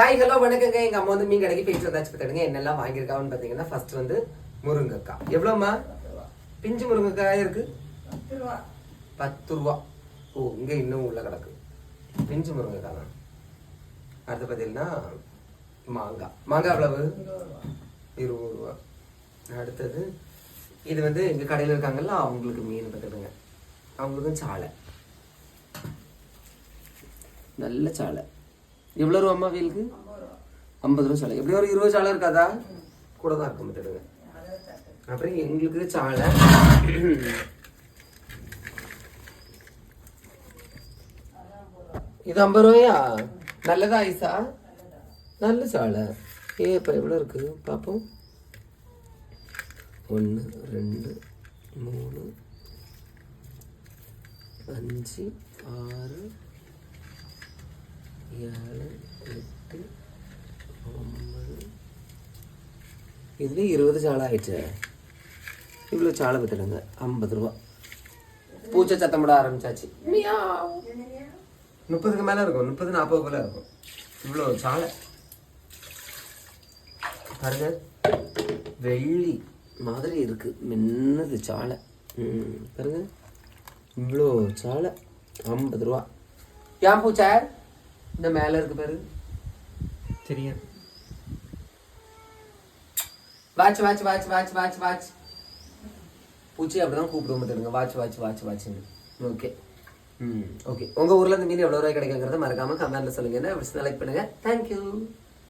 Hi hello வணக்கங்க. எங்க அம்மா வந்து மீன் கடைக்கு போயிட்டு வந்தாச்சு பார்த்துடுங்க என்னெல்லாம் வாங்கியிருக்காங்கன்னு பார்த்தீங்கன்னா ஃபர்ஸ்ட் வந்து முருங்கைக்காய் எவ்வளோம்மா? பிஞ்சு முருங்கைக்காய் இருக்கு. பத்து ரூபா ஓ இங்க இன்னும் உள்ள கிடக்கு. பிஞ்சு முருங்கைக்காய் தான். அடுத்து பார்த்தீங்கன்னா மாங்காய். மாங்காய் எவ்வளவு? இருபது ரூபா அடுத்தது இது வந்து எங்க கடையில் இருக்காங்கல்ல அவங்களுக்கு மீன் பார்த்துடுங்க அவங்களுக்கும் சாலை. நல்ல சாலை. எவ்வளோ ரூபா அம்மா வீலுக்கு? ஐம்பது ரூபா சாலை. எப்படி ஒரு இருபது சாலை இருக்காதா? கூட தான் இருக்க மாட்டேங்க அப்புறம் எங்களுக்கு சாலை. இது ஐம்பது ரூபாயா? நல்லதா ஐசா? நல்ல சாலை. ஏ இப்போ எவ்வளோ இருக்கு? பார்ப்போம் ஒன்று ரெண்டு மூணு அஞ்சு ஆறு ஏழு எட்டு ஒன்பது. இதுலேயும் இருபது சாலை ஆயிடுச்சு. இவ்வளோ சாலை பத்துடுங்க ஐம்பது ரூபா. பூச்சை சத்தம் போட ஆரம்பிச்சாச்சு. மியாவ். முப்பதுக்கு மேலே இருக்கும். முப்பது நாற்பது போல இருக்கும். இவ்வளோ சாலை பாருங்க. வெள்ளி மாதிரி இருக்கு. மின்னது சாலை ம், பாருங்க. இவ்வளோ சாலை ஐம்பது ரூபா. ஏன் பூச்சா? இந்த மேலே இருக்கு பாரு. சரியா watch watch watch watch watch watch பூச்சி அப்படிதான் கூப்பிடுவோம் பார்த்துடுங்க வாட்ச் வாட்ச் வாட்ச் வாட்ச்னு ஓகே ம். ஓகே உங்கள் ஊரில் இந்த மீன் எவ்வளோ ரூபாய் கிடைக்குங்கிறத மறக்காமல் கமெண்ட்டில் சொல்லுங்கள் என்ன? செலக்ட் பண்ணுங்கள் தேங்க்யூ